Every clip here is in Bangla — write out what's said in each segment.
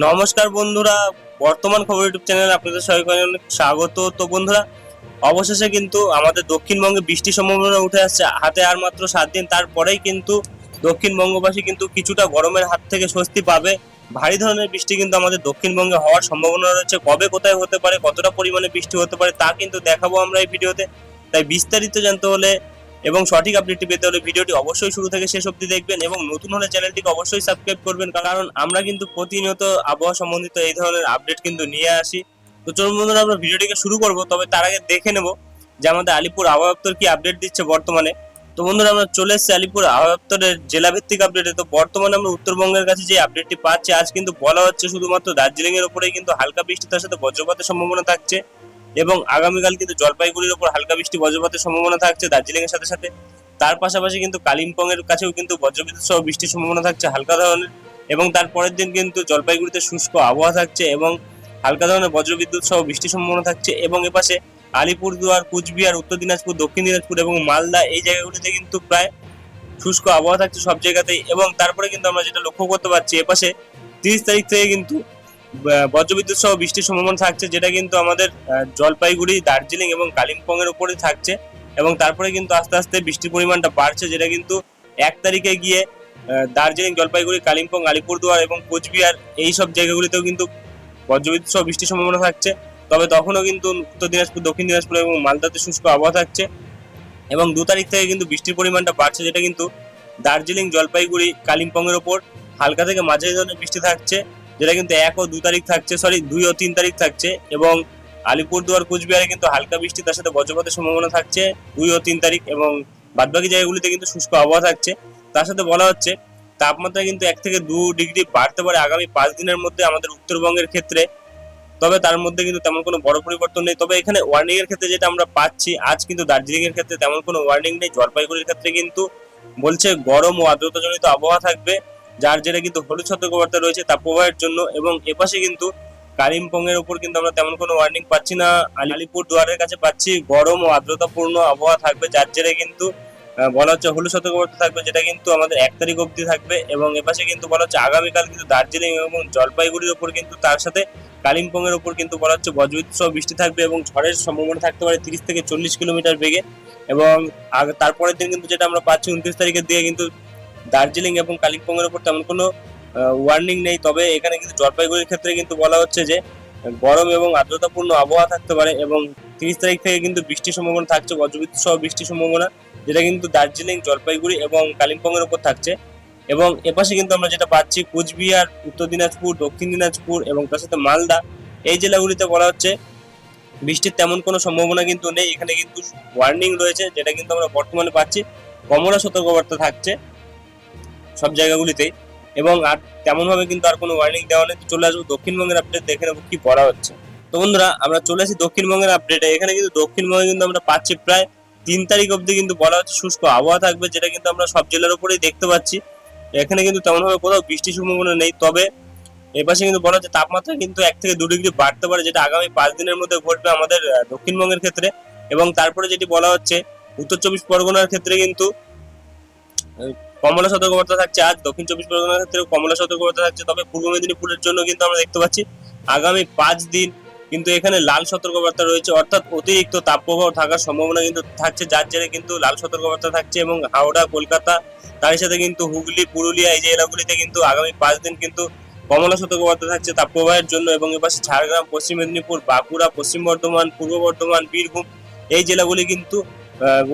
নমস্কার বন্ধুরা, বর্তমান খবর ইউটিউব চ্যানেলে আপনাদের সবাইকে অনেক স্বাগত। তো বন্ধুরা, অবশেষে কিন্তু আমাদের দক্ষিণবঙ্গে বৃষ্টির সম্ভাবনা উঠে আসছে হাতে আর মাত্র সাত দিন, তারপরেই কিন্তু দক্ষিণবঙ্গবাসী কিন্তু কিছুটা গরমের হাত থেকে স্বস্তি পাবে। ভারী ধরনের বৃষ্টি কিন্তু আমাদের দক্ষিণবঙ্গে হওয়ার সম্ভাবনা রয়েছে। কবে কোথায় হতে পারে, কতটা পরিমাণে বৃষ্টি হতে পারে, তা কিন্তু দেখাবো আমরা এই ভিডিওতে। তাই বিস্তারিত জানতে হলে এবং সঠিক আপডেটটি পেতে হলে ভিডিওটি অবশ্যই শুরু থেকে শেষ অবধি দেখবেন এবং নতুন হলে চ্যানেলটিকে অবশ্যই সাবস্ক্রাইব করবেন, কারণ আমরা কিন্তু প্রতিনিয়ত আবহাওয়া সম্বন্ধিত এই ধরনের আপডেট কিন্তু নিয়ে আসি। তো চলুন বন্ধুরা, আমরা ভিডিওটিকে শুরু করব, তবে তার আগে দেখে নেব যে আমাদের আলিপুর আবহাওয়া দপ্তর কি আপডেট দিচ্ছে বর্তমানে। তো বন্ধুরা, আমরা চলে এসেছি আলিপুর আবহাওয়া দপ্তরের জেলা ভিত্তিক আপডেটে তো বর্তমানে আমরা উত্তরবঙ্গের কাছে যে আপডেটটি পাচ্ছি, আজ কিন্তু বলা হচ্ছে শুধুমাত্র দার্জিলিং এর উপরেই কিন্তু হালকা বৃষ্টি, তার সাথে বজ্রপাতের সম্ভাবনা থাকছে। এবং আগামীকাল কিন্তু জলপাইগুড়ির উপর হালকা বৃষ্টি, বজ্রপাতের সম্ভাবনা থাকছে দার্জিলিং এর সাথে সাথে। তার পাশাপাশি কিন্তু কালিম্পং এর কাছেও কিন্তু বজ্রবিদ্যুৎ সহ বৃষ্টির সম্ভাবনা থাকছে হালকা ধরনের এবং তার পরের দিন কিন্তু জলপাইগুড়িতে শুষ্ক আবহাওয়া থাকছে এবং হালকা ধরনের বজ্রবিদ্যুৎ সহ বৃষ্টির সম্ভাবনা থাকছে এবং এপাশে আলিপুরদুয়ার, কুচবিহার, উত্তর দিনাজপুর, দক্ষিণ দিনাজপুর এবং মালদা এই জায়গাগুলিতে কিন্তু প্রায় শুষ্ক আবহাওয়া থাকছে সব জায়গাতেই এবং তারপরে কিন্তু আমরা যেটা লক্ষ্য করতে পারছি এপাশে তিরিশ তারিখ থেকে কিন্তু বজ্রবিদ্যুৎ সহ বৃষ্টির সম্ভাবনা থাকছে, যেটা কিন্তু আমাদের জলপাইগুড়ি, দার্জিলিং এবং কালিম্পং এর উপরে থাকছে এবং তারপরে কিন্তু আস্তে আস্তে বৃষ্টির পরিমাণটা বাড়ছে, যেটা কিন্তু এক তারিখে গিয়ে দার্জিলিং, জলপাইগুড়ি, কালিম্পং, আলিপুরদুয়ার এবং কোচবিহার এই সব জায়গাগুলিতেও কিন্তু বজ্রবিদ্যুৎ সহ বৃষ্টির সম্ভাবনা থাকছে। তবে তখনও কিন্তু উত্তর দিনাজপুর, দক্ষিণ দিনাজপুর এবং মালদাতে শুষ্ক আবহাওয়া থাকছে এবং দু তারিখ থেকে কিন্তু বৃষ্টির পরিমাণটা বাড়ছে, যেটা কিন্তু দার্জিলিং, জলপাইগুড়ি কালিম্পং এর ওপর হালকা থেকে মাঝারি ধরনের বৃষ্টি থাকছে। যেটা কিন্তু এক ও দু তারিখ থাকছে সরি দুই ও তিন তারিখ থাকছে এবং আলিপুরদুয়ার, কুচবিহারে কিন্তু হালকা বৃষ্টি, তার সাথে বজ্রপাতের সম্ভাবনা থাকছে দুই ও তিন তারিখ এবং বাদবাকি জায়গাগুলিতে কিন্তু শুষ্ক আবহাওয়া থাকছে। তার সাথে বলা হচ্ছে, তাপমাত্রা কিন্তু এক থেকে দু ডিগ্রি বাড়তে পারে আগামী পাঁচ দিনের মধ্যে আমাদের উত্তরবঙ্গের ক্ষেত্রে। তবে তার মধ্যে কিন্তু তেমন কোনো বড় পরিবর্তন নেই। তবে এখানে ওয়ার্নিং এর ক্ষেত্রে যেটা আমরা পাচ্ছি, আজ কিন্তু দার্জিলিং এর ক্ষেত্রে তেমন কোনো ওয়ার্নিং নেই। জলপাইগুড়ির ক্ষেত্রে কিন্তু বলছে গরম ও আর্দ্রতাজনিত আবহাওয়া থাকবে। যার জেরে কিন্তু হলুদ সতর্কবার্তা রয়েছে তাপপ্রবাহের জন্য এবং এপাশে কিন্তু কালিম্পং এর উপর কিন্তু আমরা তেমন কোনো ওয়ার্নিং পাচ্ছি না। আলিপুর দুয়ারের কাছে পাচ্ছি গরম ও আর্দ্রতাপূর্ণ আবহাওয়া থাকবে, যার জেরে কিন্তু বলা হচ্ছে হলুদ সতর্কবার্তা থাকবে, যেটা কিন্তু আমাদের এক তারিখ অবধি থাকবে এবং এপাশে কিন্তু বলা হচ্ছে আগামীকাল কিন্তু দার্জিলিং এবং জলপাইগুড়ির উপর কিন্তু তার সাথে কালিম্পং এর উপর কিন্তু বলা হচ্ছে বজ্রবিদ্যুৎ বৃষ্টি থাকবে এবং ঝড়ের সম্ভাবনা থাকতে পারে তিরিশ থেকে চল্লিশ কিলোমিটার বেগে এবং তারপরের দিন কিন্তু যেটা আমরা পাচ্ছি উনত্রিশ তারিখের দিকে কিন্তু দার্জিলিং এবং কালিম্পং এর উপর তেমন কোনো ওয়ার্নিং নেই। তবে এখানে কিন্তু জলপাইগুড়ির ক্ষেত্রে কিন্তু বলা হচ্ছে যে, গরম এবং আর্দ্রতাপূর্ণ আবহাওয়া থাকতে পারে এবং তিরিশ তারিখ থেকে কিন্তু বৃষ্টির সম্ভাবনা থাকছে বজ্রবিদ্যুৎ সহ বৃষ্টির সম্ভাবনা, যেটা কিন্তু দার্জিলিং, জলপাইগুড়ি এবং কালিম্পং এর উপর থাকছে। এবং এপাশে কিন্তু আমরা যেটা পাচ্ছি, কুচবিহার, উত্তর দিনাজপুর, দক্ষিণ দিনাজপুর এবং তার সাথে মালদা। এই জেলাগুলিতে বলা হচ্ছে, বৃষ্টির তেমন কোনো সম্ভাবনা কিন্তু নেই। এখানে কিন্তু ওয়ার্নিং রয়েছে, যেটা কিন্তু আমরা বর্তমানে পাচ্ছি। কমলা সতর্কবার্তা থাকছে। সব জায়গাগুলিতেই। এবং আর তেমনভাবে কিন্তু আর কোনো ওয়ার্নিং দেওয়া নেই। চলে আসব দক্ষিণবঙ্গের আপডেট দেখে নেব কি পড়া হচ্ছে। তো বন্ধুরা, আমরা চলে আসি দক্ষিণবঙ্গের আপডেটে এখানে কিন্তু দক্ষিণবঙ্গে কিন্তু আমরা পাচ্ছি প্রায় তিন তারিখ অবধি কিন্তু বলা হচ্ছে শুষ্ক আবহাওয়া থাকবে, যেটা কিন্তু আমরা সব জেলার উপরেই দেখতে পাচ্ছি। এখানে কিন্তু তেমনভাবে কোথাও বৃষ্টির সম্ভাবনা নেই, তবে এপাশে কিন্তু বলা হচ্ছে তাপমাত্রা কিন্তু এক থেকে দু ডিগ্রি বাড়তে পারে, যেটা আগামী পাঁচ দিনের মধ্যে ঘটবে আমাদের দক্ষিণবঙ্গের ক্ষেত্রে। এবং তারপরে যেটি বলা হচ্ছে, উত্তর চব্বিশ পরগনার ক্ষেত্রে কিন্তু কমলা সতর্কবার্তা থাকছে আজ, দক্ষিণ চব্বিশ পরগনার ক্ষেত্রে কমলা সতর্কবার্তা থাকছে, তবে পূর্ব মেদিনীপুরের জন্য কিন্তু আমরা দেখতে পাচ্ছি আগামী পাঁচ দিন কিন্তু এখানে লাল সতর্কবার্তা রয়েছে, অর্থাৎ অতিরিক্ত তাপপ্রবাহ থাকার সম্ভাবনা কিন্তু থাকছে, যার জেরে কিন্তু লাল সতর্কবার্তা থাকছে এবং হাওড়া, কলকাতা তার সাথে কিন্তু হুগলি, পুরুলিয়া, এই যে এলাকাগুলিতে কিন্তু আগামী পাঁচ দিন কিন্তু কমলা সতর্কবার্তা থাকছে তাপপ্রবাহের জন্য এবং এপাশে ঝাড়গ্রাম, পশ্চিম মেদিনীপুর, বাঁকুড়া, পশ্চিম বর্ধমান, পূর্ব বর্ধমান, বীরভূম, এই জেলাগুলি কিন্তু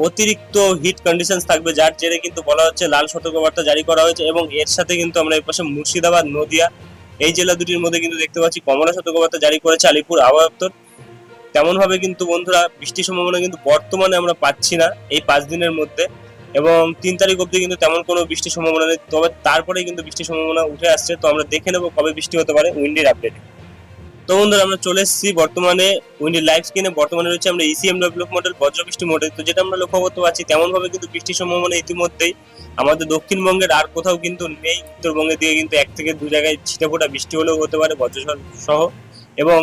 অতিরিক্ত হিট কন্ডিশন থাকবে, যার জেরে কিন্তু বলা হচ্ছে লাল সতর্কবার্তা জারি করা হয়েছে এবং এর সাথে কিন্তু আমরা এপাশে মুর্শিদাবাদ, নদিয়া এই জেলা দুটির মধ্যে কিন্তু দেখতে পাচ্ছি কমলা সতর্কবার্তা জারি করেছে আলিপুর আবহাওয়া দপ্তর। তেমন ভাবে কিন্তু বন্ধুরা বৃষ্টির সম্ভাবনা কিন্তু বর্তমানে আমরা পাচ্ছি না এই পাঁচ দিনের মধ্যে এবং তিন তারিখ অবধি কিন্তু তেমন কোনো বৃষ্টির সম্ভাবনা নেই। তবে তারপরে কিন্তু বৃষ্টির সম্ভাবনা উঠে আসছে। তো আমরা দেখে নেব কবে বৃষ্টি হতে পারে, উইন্ডির আপডেট। তো বন্ধুরা, আমরা চলে এসেছি বর্তমানে উইন্ডির লাইভ স্ক্রিনে বর্তমানে রয়েছে আমরা ইসিএম ডেভেলপ মডেল বজ্রবৃষ্টি মডেল তো যেটা আমরা লক্ষ্য করতে পারছি তেমন ভাবে কিন্তু বৃষ্টির সম্ভাবনা ইতিমধ্যেই। আমাদের দক্ষিণবঙ্গের আর কোথাও কিন্তু নেই। উত্তরবঙ্গের দিকে কিন্তু এক থেকে দু জায়গায় ছিটেফোঁটা বৃষ্টি হলেও হতে পারে বজ্রঝড় সহ এবং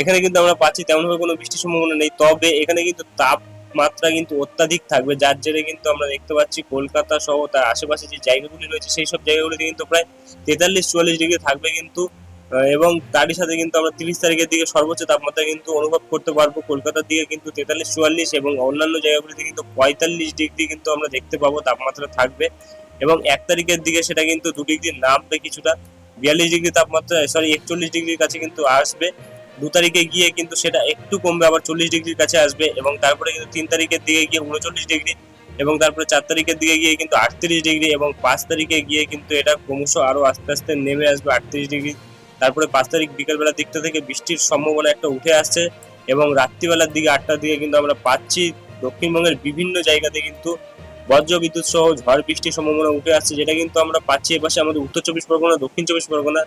এখানে কিন্তু আমরা পাচ্ছি তেমনভাবে কোনো বৃষ্টির সম্ভাবনা নেই। তবে এখানে কিন্তু তাপমাত্রা কিন্তু অত্যাধিক থাকবে, যার জেরে কিন্তু আমরা দেখতে পাচ্ছি কলকাতা সহ তার আশেপাশে যে জায়গাগুলি রয়েছে, সেই সব জায়গাগুলিতে কিন্তু প্রায় তেতাল্লিশ চুয়াল্লিশ ডিগ্রি থাকবে কিন্তু এবং তারই সাথে কিন্তু আমরা তিরিশ তারিখের দিকে সর্বোচ্চ তাপমাত্রা কিন্তু অনুভব করতে পারব। কলকাতার দিকে কিন্তু তেতাল্লিশ, চুয়াল্লিশ এবং অন্যান্য জায়গাগুলিতে কিন্তু পঁয়তাল্লিশ ডিগ্রি কিন্তু আমরা দেখতে পাবো তাপমাত্রা থাকবে। এবং এক তারিখের দিকে সেটা কিন্তু দু ডিগ্রি নামবে কিছুটা। বিয়াল্লিশ ডিগ্রি তাপমাত্রা, সরি, একচল্লিশ ডিগ্রির কাছে কিন্তু আসবে। দু তারিখে গিয়ে কিন্তু সেটা একটু কমবে, আবার চল্লিশ ডিগ্রির কাছে আসবে এবং তারপরে কিন্তু তিন তারিখের দিকে গিয়ে উনচল্লিশ ডিগ্রি এবং তারপরে চার তারিখের দিকে গিয়ে কিন্তু আটত্রিশ ডিগ্রি এবং পাঁচ তারিখে গিয়ে কিন্তু এটা ক্রমশ আরও আস্তে আস্তে নেমে আসবে আটত্রিশ ডিগ্রি তারপরে পাঁচ তারিখ বিকেলবেলার দিকটা থেকে বৃষ্টির সম্ভাবনা একটা উঠে আসছে এবং রাত্রিবেলার দিকে আটটার দিকে কিন্তু আমরা পাচ্ছি দক্ষিণবঙ্গের বিভিন্ন জায়গাতে কিন্তু বজ্র বিদ্যুৎ সহ ঝড় বৃষ্টির সম্ভাবনা উঠে আসছে, যেটা কিন্তু আমরা পাচ্ছি এপাশে আমাদের উত্তর চব্বিশ পরগনা, দক্ষিণ চব্বিশ পরগনা,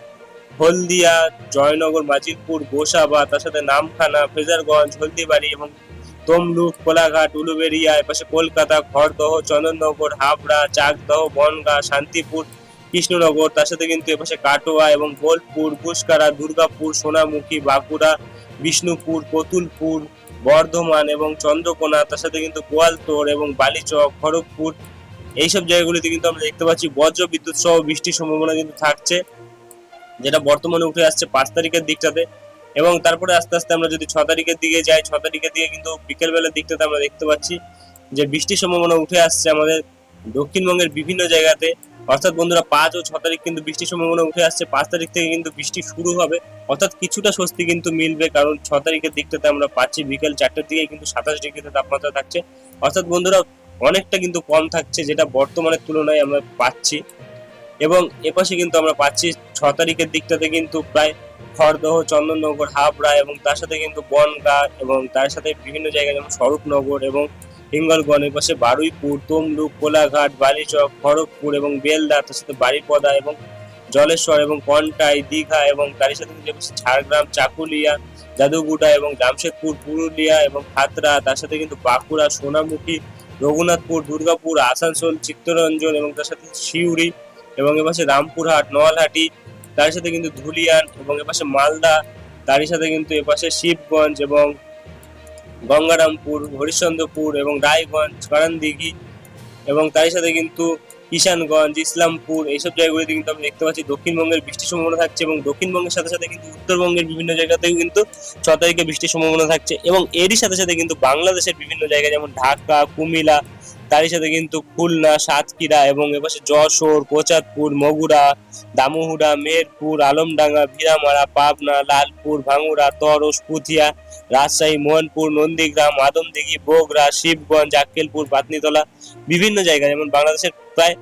হলদিয়া, জয়নগর, মাজিদপুর, গোসাবা, তার সাথে নামখানা, ফেজারগঞ্জ, হলদিবাড়ি এবং তমলুক, কোলাঘাট, উলুবেড়িয়া, এপাশে কলকাতা, খড়দহ, চন্দননগর, হাবড়া, চাকদহ, বনগাঁ, শান্তিপুর কৃষ্ণনগর, তার সাথে কিন্তু এপাশে কাটোয়া এবং বোলপুর ঘুসকারা দুর্গাপুর, সোনামুখী, বাঁকুড়া, বিষ্ণুপুর, কতুলপুর, বর্ধমান এবং চন্দ্রকোনা, তার সাথে কিন্তু গোয়ালতোড় এবং বালিচক, খড়গপুর, এইসব জায়গাগুলিতে কিন্তু আমরা দেখতে পাচ্ছি বজ্র বিদ্যুৎ সহ বৃষ্টির সম্ভাবনা কিন্তু থাকছে, যেটা বর্তমানে উঠে আসছে পাঁচ তারিখের দিকটাতে এবং তারপরে আস্তে আস্তে আমরা যদি ছ তারিখের দিকে যাই, ছ তারিখের দিকে কিন্তু বিকেলবেলার দিকটাতে আমরা দেখতে পাচ্ছি যে বৃষ্টির সম্ভাবনা উঠে আসছে আমাদের দক্ষিণবঙ্গের বিভিন্ন জায়গাতে। অর্থাৎ বন্ধুরা, পাঁচ ও ছ তারিখ কিন্তু বৃষ্টির সম্ভাবনা উঠে আসছে। পাঁচ তারিখ থেকে কিন্তু বৃষ্টি শুরু হবে। অর্থাৎ কিছুটা স্বস্তি কিন্তু মিলবে, কারণ ছ তারিখের দিকটাতে আমরা পাচ্ছি। বিকেল চারটের দিকে কিন্তু সাতাশ ডিগ্রিতে তাপমাত্রা থাকছে। অর্থাৎ বন্ধুরা, অনেকটা কিন্তু কম থাকছে, যেটা বর্তমানের তুলনায় আমরা পাচ্ছি। এবং এপাশে কিন্তু আমরা পাচ্ছি, ছ তারিখের দিকটাতে কিন্তু প্রায় খড়দহ, চন্দননগর, হাবড়া এবং তার সাথে কিন্তু বনগাঁ এবং তার সাথে বিভিন্ন জায়গায় যেমন স্বরূপনগর এবং হিঙ্গলগঞ্জ এপাশে বারুইপুর, তমলুক, কোলাঘাট, বালিচক, খড়গপুর এবং বেলদা, তার সাথে বাড়িপদা এবং জলেশ্বর এবং কন্টাই দীঘা এবং তারই সাথে এপাশে ঝাড়গ্রাম, চাকুলিয়া, যাদুগুড়া এবং জামশেদপুর, পুরুলিয়া এবং খাতড়া তার সাথে কিন্তু বাঁকুড়া, সোনামুখী, রঘুনাথপুর, দুর্গাপুর, আসানসোল, চিত্তরঞ্জন এবং তার সাথে সিউড়ি এবং এপাশে রামপুরহাট নলহাটি তার সাথে কিন্তু ধুলিয়ান এবং এপাশে মালদা, তারই সাথে কিন্তু এপাশে শিবগঞ্জ এবং গঙ্গারামপুর, হরিশ্চন্দ্রপুর এবং রায়গঞ্জ করানদিঘি এবং তার সাথে কিন্তু কিষানগঞ্জ ইসলামপুর এইসব জায়গাগুলিতে কিন্তু আমরা দেখতে পাচ্ছি দক্ষিণবঙ্গের বৃষ্টির সম্ভাবনা থাকছে এবং দক্ষিণবঙ্গের সাথে সাথে কিন্তু উত্তরবঙ্গের বিভিন্ন জায়গাতেও কিন্তু ছ তারিখে বৃষ্টির সম্ভাবনা থাকছে এবং এরই সাথে সাথে কিন্তু বাংলাদেশের বিভিন্ন জায়গায় যেমন ঢাকা, কুমিল্লা তারই সাথে কিন্তু খুলনা, সাতক্ষীরা এবং এপাশে যশোর কোচাতপুর মগুরা দামুহুড়া মেরপুর আলমডাঙ্গা, ভিরামারা, পাবনা, লালপুর, ভাঙুরা, তরস পুথিয়া রাজশাহী, মোহনপুর, নন্দীগ্রাম, আদমদিঘি, বগুড়া, শিবগঞ্জ আক্কেলপুর পাতনিতলা বিভিন্ন জায়গা যেমন বাংলাদেশের প্রায়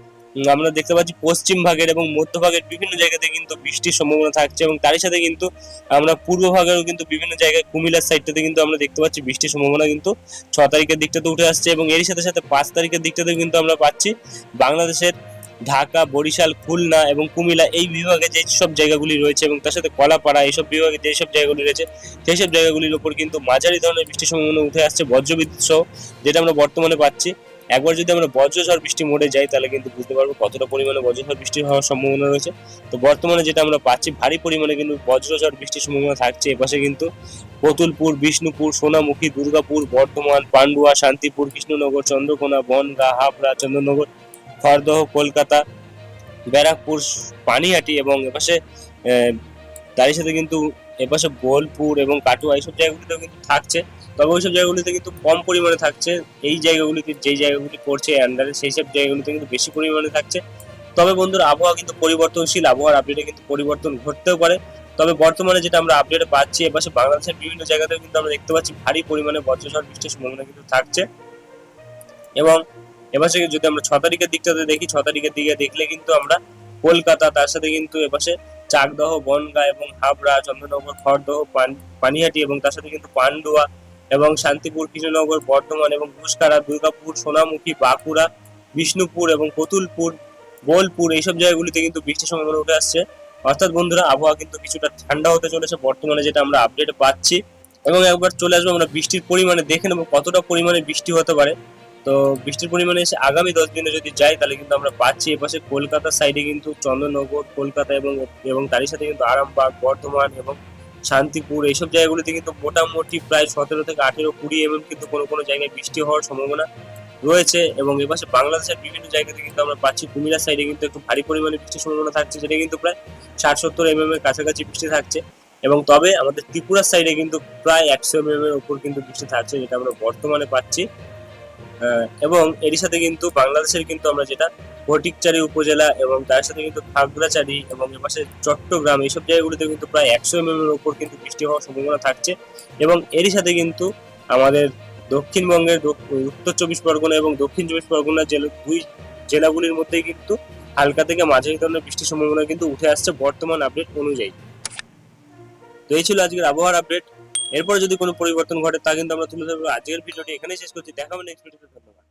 আমরা দেখতে পাচ্ছি পশ্চিম ভাগের এবং মধ্য ভাগের বিভিন্ন জায়গাতে কিন্তু বৃষ্টির সম্ভাবনা থাকছে এবং তারই সাথে কিন্তু আমরা পূর্ব ভাগেরও কিন্তু বিভিন্ন জায়গায় কুমিল্লার সাইডটাতে কিন্তু আমরা দেখতে পাচ্ছি বৃষ্টির সম্ভাবনা কিন্তু ছ তারিখের দিকটাতে উঠে আসছে এবং এরই সাথে সাথে পাঁচ তারিখের দিকটাতে কিন্তু আমরা পাচ্ছি বাংলাদেশের ঢাকা, বরিশাল, খুলনা এবং কুমিল্লা এই বিভাগে যে সব জায়গাগুলি রয়েছে এবং তার সাথে কলাপাড়া এইসব বিভাগে যে সব জায়গাগুলি রয়েছে সেই সব জায়গাগুলির উপর কিন্তু মাঝারি ধরনের বৃষ্টির সম্ভাবনা উঠে আসছে, বজ্রবিদ্যুৎ সহ, যেটা আমরা বর্তমানে পাচ্ছি। একবার যদি আমরা বজ্রঝড় বৃষ্টি মোড়ে যাই, তাহলে কিন্তু বুঝতে পারব কতটা পরিমাণে বজ্রঝড় বৃষ্টি হওয়ার সম্ভাবনা রয়েছে। তো বর্তমানে যেটা আমরা পাচ্ছি, ভারী পরিমাণে কিন্তু বজ্রঝড় বৃষ্টির সম্ভাবনা থাকছে। এপাশে কিন্তু কতুলপুর, বিষ্ণুপুর, সোনামুখী, দুর্গাপুর, বর্ধমান, পান্ডুয়া, শান্তিপুর, কৃষ্ণনগর, চন্দ্রকোনা, বনগাঁ, হাবড়া চন্দ্রনগর খড়দহ, কলকাতা, ব্যারাকপুর, পানিহাটি এবং এপাশে তারই সাথে কিন্তু এপাশে বোলপুর এবং কাটুয়া, এইসব জায়গাগুলিতেও কিন্তু থাকছে। তবে ওইসব জায়গাগুলিতে কিন্তু কম পরিমাণে থাকছে। এই জায়গাগুলিতে যেই জায়গাগুলি করছে আন্ডারে সেই সব জায়গাগুলিতে কিন্তু বেশি পরিমাণে থাকছে। তবে বন্ধুরা, আবহাওয়া কিন্তু পরিবর্তনশীল। আবহাওয়ার আপডেটে কিন্তু পরিবর্তন ঘটতেও পারে। তবে বর্তমানে যেটা আমরা আপডেটে পাচ্ছি, এপাশে বাংলাদেশের বিভিন্ন জায়গাতেও কিন্তু আমরা দেখতে পাচ্ছি ভারী পরিমাণে বজ্রঝড় বৃষ্টির সম্ভাবনা কিন্তু থাকছে। এবং এপাশে যদি আমরা ছ তারিখের দিকটাতে দেখি, ছ তারিখের দিকে দেখলে কিন্তু আমরা কলকাতা, তার সাথে কিন্তু এপাশে চাকদহ, বনগাঁ এবং হাবড়া, চন্দ্রনগর, খড়দহ পানিহাটি এবং তার সাথে কিন্তু পান্ডুয়া এবং শান্তিপুর কৃষ্ণনগর, বর্ধমান এবং ঘুসকারা দুর্গাপুর, সোনামুখী, বাঁকুড়া, বিষ্ণুপুর এবং কতুলপুর বোলপুর এইসব জায়গাগুলিতে কিন্তু বৃষ্টির সম্ভাবনা উঠে আসছে। অর্থাৎ বন্ধুরা, আবহাওয়া কিন্তু কিছুটা ঠান্ডা হতে চলেছে। বর্তমানে যেটা আমরা আপডেট পাচ্ছি এবং একবার চলে আসব, আমরা বৃষ্টির পরিমাণে দেখে নেব কতটা পরিমাণে বৃষ্টি হতে পারে। তো বৃষ্টির পরিমাণে এসে আগামী দশ দিনে যদি যাই, তাহলে কিন্তু আমরা পাচ্ছি এপাশে কলকাতার সাইডে কিন্তু চন্দননগর কলকাতা এবং এবং তারই সাথে কিন্তু আরামবাগ, বর্ধমান এবং শান্তিপুর, এইসব জায়গাগুলিতে কিন্তু মোটামুটি প্রায় সতেরো থেকে আঠেরো, কুড়ি এমএম কিন্তু কোনো কোনো জায়গায় বৃষ্টি হওয়ার সম্ভাবনা রয়েছে এবং এপাশে বাংলাদেশের বিভিন্ন জায়গাতে কিন্তু আমরা পাচ্ছি। কুমিরা সাইডে কিন্তু একটু ভারী পরিমাণে বৃষ্টির সম্ভাবনা থাকছে যেটা কিন্তু প্রায় ষাট, সত্তর এমএম এর কাছাকাছি বৃষ্টি থাকছে এবং তবে আমাদের ত্রিপুরার সাইডে কিন্তু প্রায় একশো এমএম এর উপর কিন্তু বৃষ্টি থাকছে, যেটা আমরা বর্তমানে পাচ্ছি। এবং এরই সাথে কিন্তু বাংলাদেশের কিন্তু আমরা যেটা ফটিকচারি উপজেলা এবং তার সাথে কিন্তু খাগড়াছড়ি এবং এপাশে চট্টগ্রাম, এইসব জায়গাগুলিতে কিন্তু প্রায় একশো এমএম এর উপর কিন্তু বৃষ্টি হওয়ার সম্ভাবনা থাকছে। এবং এরই সাথে কিন্তু আমাদের দক্ষিণবঙ্গের উত্তর চব্বিশ পরগনা এবং দক্ষিণ চব্বিশ পরগনা জেলা দুই জেলাগুলির মধ্যেই কিন্তু হালকা থেকে মাঝারি ধরনের বৃষ্টির সম্ভাবনা কিন্তু উঠে আসছে বর্তমান আপডেট অনুযায়ী। তো এই ছিল আজকের আবহাওয়ার আপডেট এরপর যদি কোনো পরিবর্তন ঘটে, তা কিন্তু আমরা তুলে ধরবো। আজকের ভিডিওটি এখানেই শেষ করছি। দেখা হবে নেক্সট ভিডিওতে ধন্যবাদ।